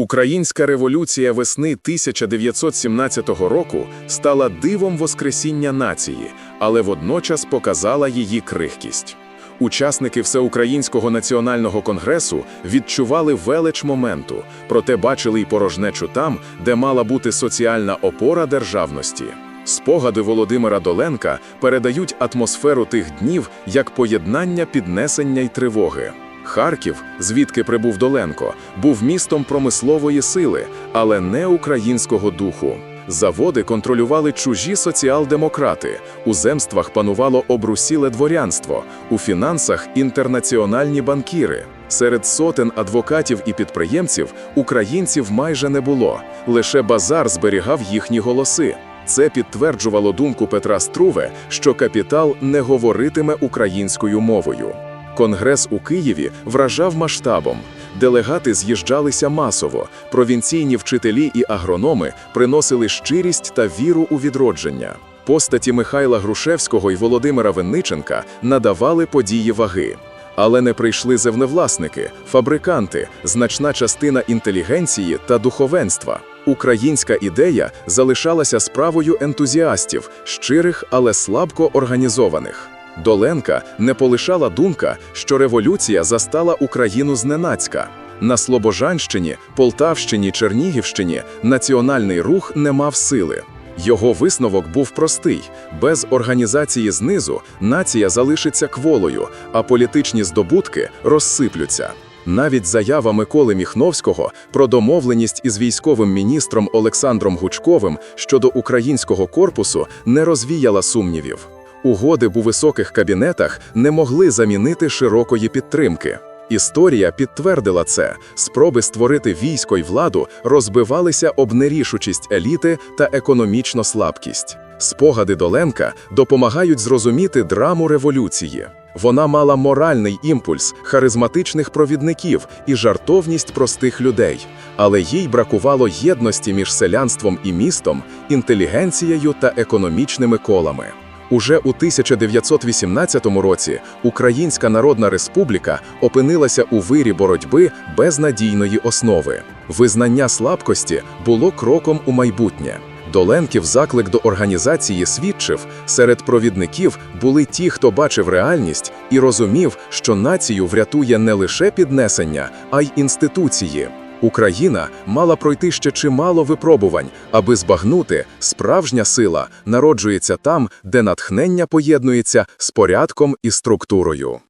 Українська революція весни 1917 року стала дивом воскресіння нації, але водночас показала її крихкість. Учасники Всеукраїнського національного конгресу відчували велич моменту, проте бачили й порожнечу там, де мала бути соціальна опора державності. Спогади Володимира Доленка передають атмосферу тих днів як поєднання піднесення й тривоги. Харків, звідки прибув Доленко, був містом промислової сили, але не українського духу. Заводи контролювали чужі соціал-демократи, у земствах панувало обрусіле дворянство, у фінансах інтернаціональні банкіри. Серед сотень адвокатів і підприємців українців майже не було, лише базар зберігав їхні голоси. Це підтверджувало думку Петра Струве, що капітал не говоритиме українською мовою. Конгрес у Києві вражав масштабом. Делегати з'їжджалися масово, провінційні вчителі і агрономи приносили щирість та віру у відродження. Постаті Михайла Грушевського і Володимира Винниченка надавали події ваги. Але не прийшли землевласники, фабриканти, значна частина інтелігенції та духовенства. Українська ідея залишалася справою ентузіастів, щирих, але слабко організованих. Доленка не полишала думка, що революція застала Україну зненацька. На Слобожанщині, Полтавщині, Чернігівщині національний рух не мав сили. Його висновок був простий: без організації знизу нація залишиться кволою, а політичні здобутки розсиплються. Навіть заява Миколи Міхновського про домовленість із військовим міністром Олександром Гучковим щодо українського корпусу не розвіяла сумнівів. Угоди у високих кабінетах не могли замінити широкої підтримки. Історія підтвердила це. Спроби створити військо й владу розбивалися об нерішучість еліти та економічну слабкість. Спогади Доленка допомагають зрозуміти драму революції. Вона мала моральний імпульс, харизматичних провідників і жартовність простих людей, але їй бракувало єдності між селянством і містом, інтелігенцією та економічними колами. Уже у 1918 році Українська Народна Республіка опинилася у вирі боротьби без надійної основи. Визнання слабкості було кроком у майбутнє. Доленків заклик до організації свідчив, серед провідників були ті, хто бачив реальність і розумів, що націю врятує не лише піднесення, а й інституції. Україна мала пройти ще чимало випробувань, аби збагнути, справжня сила народжується там, де натхнення поєднується з порядком і структурою.